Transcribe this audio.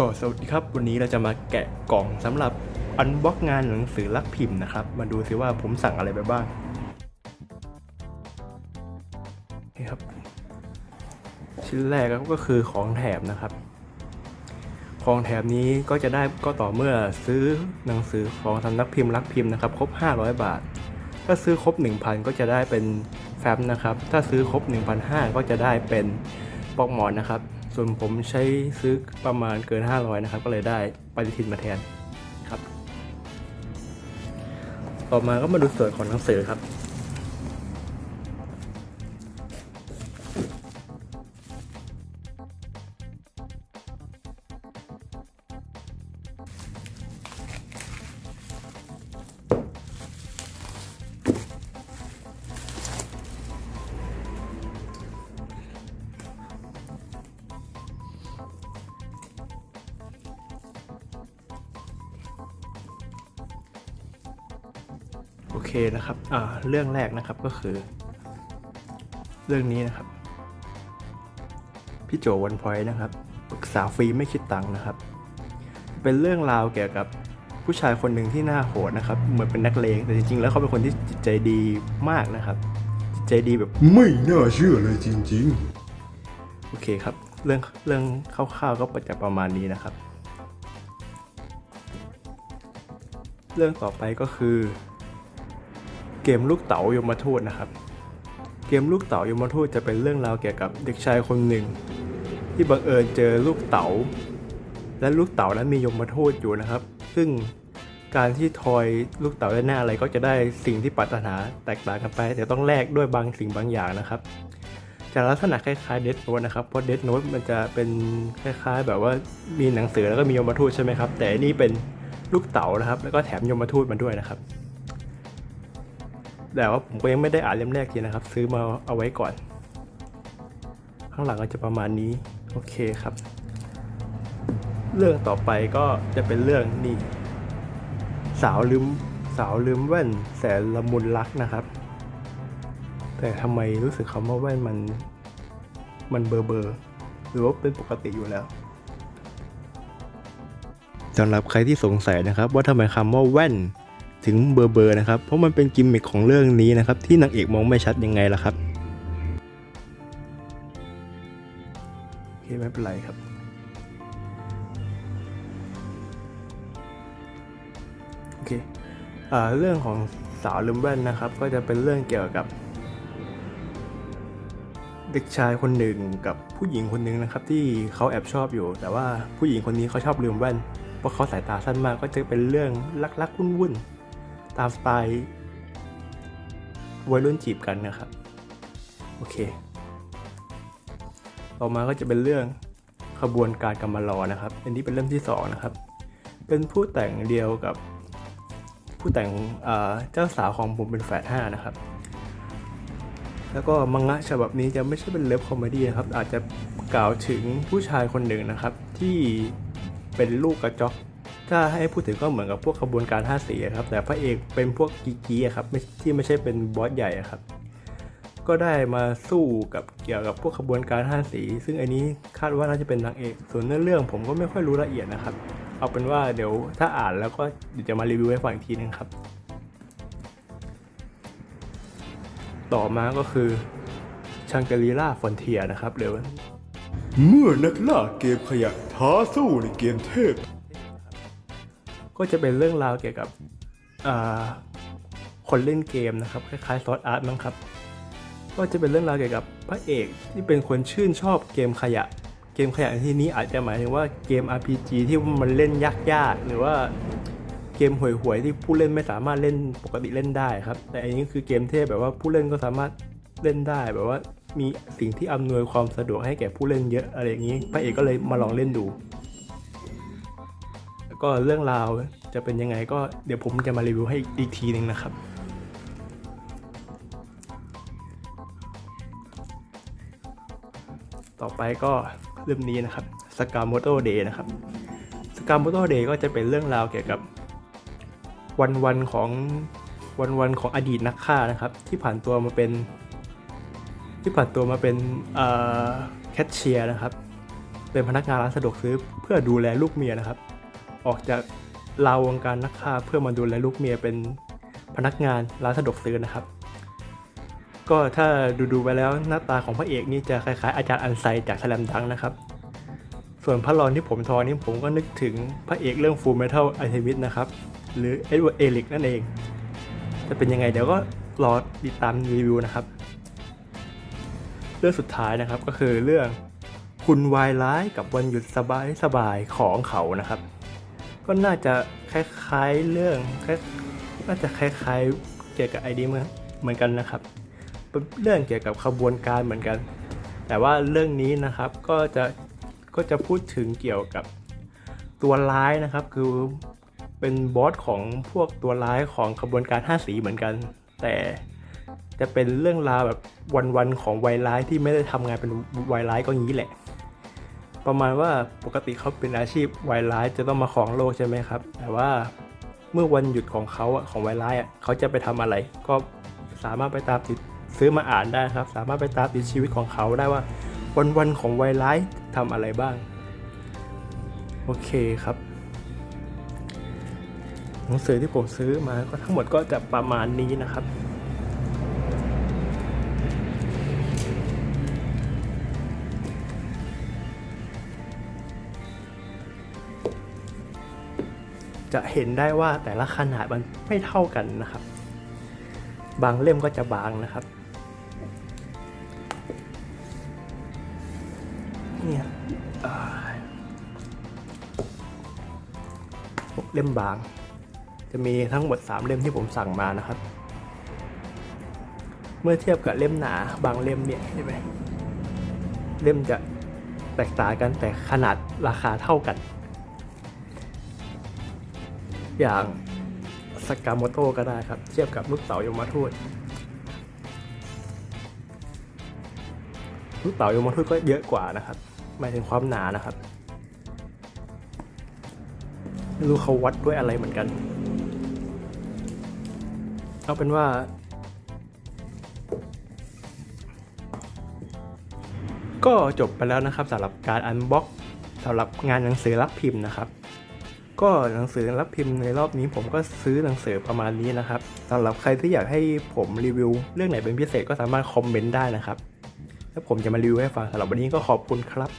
ก็สวัสดีครับ วันนี้เราจะมาแกะกล่องสำหรับอันบ็อกงานหนังสือลักพิมพ์นะครับ มาดูซิว่าผมสั่งอะไรไปบ้างนี่ครับ ชิ้นแรกก็คือของแถมนะครับ ของแถมนี้ก็จะได้ก็ต่อเมื่อซื้อหนังสือของสำนักพิมพ์รักพิมพ์นะครับครบ 500 บาท ถ้าซื้อครบ 1,000 ก็จะได้เป็นแฟ้มนะครับ ถ้าซื้อครบ 1,500 ก็จะได้เป็นปลอกหมอนนะครับ ส่วนผมใช้ซื้อประมาณเกิน 500 นะครับ ก็เลยได้ปฏิทินมาแทนครับ ต่อมาก็มาดูส่วนของหนังสือครับ โอเคนะครับอ่าเรื่องแรกนะครับก็คือ เรื่องนี้นะครับ พี่โจวันพอยต์นะครับปรึกษาฟรีไม่คิดตังค์นะครับ เป็นเรื่องราวเกี่ยวกับผู้ชายคนหนึ่งที่หน้าโหดนะครับ เหมือนเป็นนักเลงแต่จริงๆ แล้วเขาเป็นคนที่จิตใจดีมากนะครับจิตใจดีแบบไม่น่าเชื่อเลยจริงโอเคครับ เรื่องเรื่องคร่าวๆก็จะประมาณนี้นะครับ เรื่องต่อไปก็คือ เกมลูกเต๋ายมทูตนะครับ เกมลูกเต๋ายมทูตจะเป็นเรื่องราวเกี่ยวกับเด็กชายคนหนึ่ง ที่บังเอิญเจอลูกเต๋าและลูกเต๋านั้นมียมทูตอยู่นะครับ ซึ่งการที่ทอยลูกเต๋าได้หน้าอะไรก็จะได้สิ่งที่ปรารถนาแตกต่างกันไป แต่ต้องแลกด้วยบางสิ่งบางอย่างนะครับจะลักษณะคล้ายๆเด n โน e นะครับ เพราะเด n โน e มันจะเป็นคล้ายๆ แบบว่ามีหนังสือแล้วก็มียมทูตใช่ไหมครับ แต่นนี่เป็นลูกเต๋านะครับ แล้วก็แถมยมทูตมาด้วยนะครับ แต่ว่าผมก็ยังไม่ได้อ่านเล่มแรกทีนะครับ ซื้อมาเอาไว้ก่อน ข้างหลังก็จะประมาณนี้ โอเคครับ เรื่องต่อไปก็จะเป็นเรื่องนี่สาวลืมสาวลืมแว่นแสนละมุนรักนะครับ แต่ทำไมรู้สึกคำว่าแว่นมันมันเบอร์เบอร์หรือว่าเป็นปกติอยู่แล้วสำหรับใครที่สงสัยนะครับ ว่าทำไมคำว่าแว่น ถึงเบอร์เบอร์นะครับ เพราะมันเป็นกิมมิคของเรื่องนี้นะครับ ที่นางเอกมองไม่ชัดยังไงล่ะครับโอเคไม่เป็นไรครับ โอเคอ่าเรื่องของสาวลืมแว่นนะครับ ก็จะเป็นเรื่องเกี่ยวกับ เด็กชายคนหนึ่งกับผู้หญิงคนหนึ่งนะครับ ที่เขาแอบชอบอยู่ แต่ว่าผู้หญิงคนนี้เขาชอบลืมแว่นเพราะเขาสายตาสั้นมากก็จะเป็นเรื่องลักๆวุ่นๆ ตามสไตล์วัยรุ่นจีบกันนะครับ โอเค ต่อมาก็จะเป็นเรื่องขบวนการกำมารอนะครับ อันนี้เป็นเล่มที่สองนะครับ เป็นผู้แต่งเดียวกับผู้แต่งเจ้าสาวของผมเป็นแฝดห้านะครับ แล้วก็มังงะฉบับนี้จะไม่ใช่เป็นเลิฟคอมเมดี้นะครับ อาจจะกล่าวถึงผู้ชายคนหนึ่งนะครับ ที่เป็นลูกกระจอก ถ้าให้พูดถึงก็เหมือนกับพวกขบวนการห้าสีครับ แต่พระเอกเป็นพวกกีกีครับที่ไม่ใช่เป็นบอสใหญ่ครับ ก็ได้มาสู้กับเกี่ยวกับพวกขบวนการห้าสี ซึ่งอันนี้คาดว่าน่าจะเป็นนางเอก ส่วนเนื้อเรื่องผมก็ไม่ค่อยรู้ละเอียดนะครับ เอาเป็นว่าเดี๋ยวถ้าอ่านแล้วก็เดี๋ยวจะมารีวิวให้ฟังอีกทีนึงครับ ต่อมาก็คือชังกรีล่าฟอนเทียนะครับเดี๋ยวเมื่อนักล่าเกมขยะท้าสู้ในเกมเทพ ก็จะเป็นเรื่องราวเกี่ยวกับคนเล่นเกมนะครับคล้ายๆซอสอาร์ตมั้งครับ ก็จะเป็นเรื่องราวเกี่ยวกับพระเอกที่เป็นคนชื่นชอบเกมขยะ เกมขยะในที่นี้อาจจะหมายถึงว่าเกม RPG ที่มันเล่นยากๆหรือว่าเกมห่วยๆที่ผู้เล่นไม่สามารถเล่นปกติเล่นได้ครับ แต่อันนี้คือเกมเทพแบบว่าผู้เล่นก็สามารถเล่นได้แบบว่ามีสิ่งที่อำนวยความสะดวกให้แก่ผู้เล่นเยอะอะไรอย่างนี้พระเอกก็เลยมาลองเล่นดู ก็เรื่องราวจะเป็นยังไงก็เดี๋ยวผมจะมารีวิวให้อีกทีหนึ่งนะครับต่อไปก็เรื่องนี้นะครับสกาโมโตเดย์นะครับสกาโมโตเดย์ก็จะเป็นเรื่องราวเกี่ยวกับวันวันของวันวันของอดีตนักฆ่านะครับ ที่ผ่านตัวมาเป็น ที่ผ่านตัวมาเป็นแคชเชียร์นะครับ เป็นพนักงานร้านสะดวกซื้อเพื่อดูแลลูกเมียนะครับ ออกจากราววงการนักฆ่าเพื่อมาดูแลลูกเมียเป็นพนักงานร้านสะดวกซื้อนะครับ ก็ถ้าดูดูไปแล้วหน้าตาของพระเอกนี่จะคล้ายๆอาจารย์อันไซจากแสลมดังนะครับ ส่วนพระรองที่ผมทอนี่ผมก็นึกถึงพระเอกเรื่องฟูลเมทัลไอเทมิสนะครับ หรือเอ็ดเวิร์ดเอลิกนั่นเอง จะเป็นยังไงเดี๋ยวก็รอติดตามรีวิวนะครับ เรื่องสุดท้ายนะครับก็คือเรื่องคุณวายร้ายกับวันหยุดสบายสบายๆของเขานะครับ ก็น่าจะคล้ายๆเรื่องน่าจะคล้ายๆเกี่ยวกับไอเดียเหมือนกันนะครับ เรื่องเกี่ยวกับขบวนการเหมือนกัน แต่ว่าเรื่องนี้นะครับก็จะก็จะพูดถึงเกี่ยวกับตัวร้ายนะครับ คือเป็นบอสของพวกตัวร้ายของขบวนการห้าสีเหมือนกัน แต่จะเป็นเรื่องราวแบบวันๆของวัยร้ายที่ไม่ได้ทำงานเป็นวัยร้ายก็งี้แหละ ประมาณว่าปกติเขาเป็นอาชีพวายร้ายจะต้องมาของโลกใช่ไหมครับ แต่ว่าเมื่อวันหยุดของเขาอะของวายร้ายอะเขาจะไปทำอะไร ก็สามารถไปตามติดซื้อมาอ่านได้ครับ สามารถไปตามติดชีวิตของเขาได้ว่า วันวันๆของวายร้ายทำอะไรบ้าง โอเคครับหนังสือที่ผมซื้อมาก็ทั้งหมดก็จะประมาณนี้นะครับ จะเห็นได้ว่าแต่ละขนาดมันไม่เท่ากันนะครับ บางเล่มก็จะบางนะครับเนี่ยเล่มบาง จะมีทั้งหมด 3 เล่มที่ผมสั่งมานะครับ เมื่อเทียบกับเล่มหนาบางเล่มเนี่ยเห็นไหมเล่มจะแตกต่างกันแต่ขนาดราคาเท่ากัน อย่างสกาโมโตก็ได้ครับ เทียบกับลูกเต๋ายมทูตลูกเต๋ายมทูตก็เยอะกว่านะครับหมายถึงความหนานะครับไม่รู้เขาวัดด้วยอะไรเหมือนกันเอาเป็นว่า ก็จบไปแล้วนะครับสำหรับการอันบ็อกสำหรับงานหนังสือรับพิมพ์นะครับ ก็หนังสือรับพิมพ์ในรอบนี้ผมก็ซื้อหนังสือประมาณนี้นะครับสำหรับใครที่อยากให้ผมรีวิว เรื่องไหนเป็นพิเศษก็สามารถคอมเมนต์ได้นะครับ แล้วผมจะมารีวิวให้ฟังสำหรับวันนี้ก็ขอบคุณครับ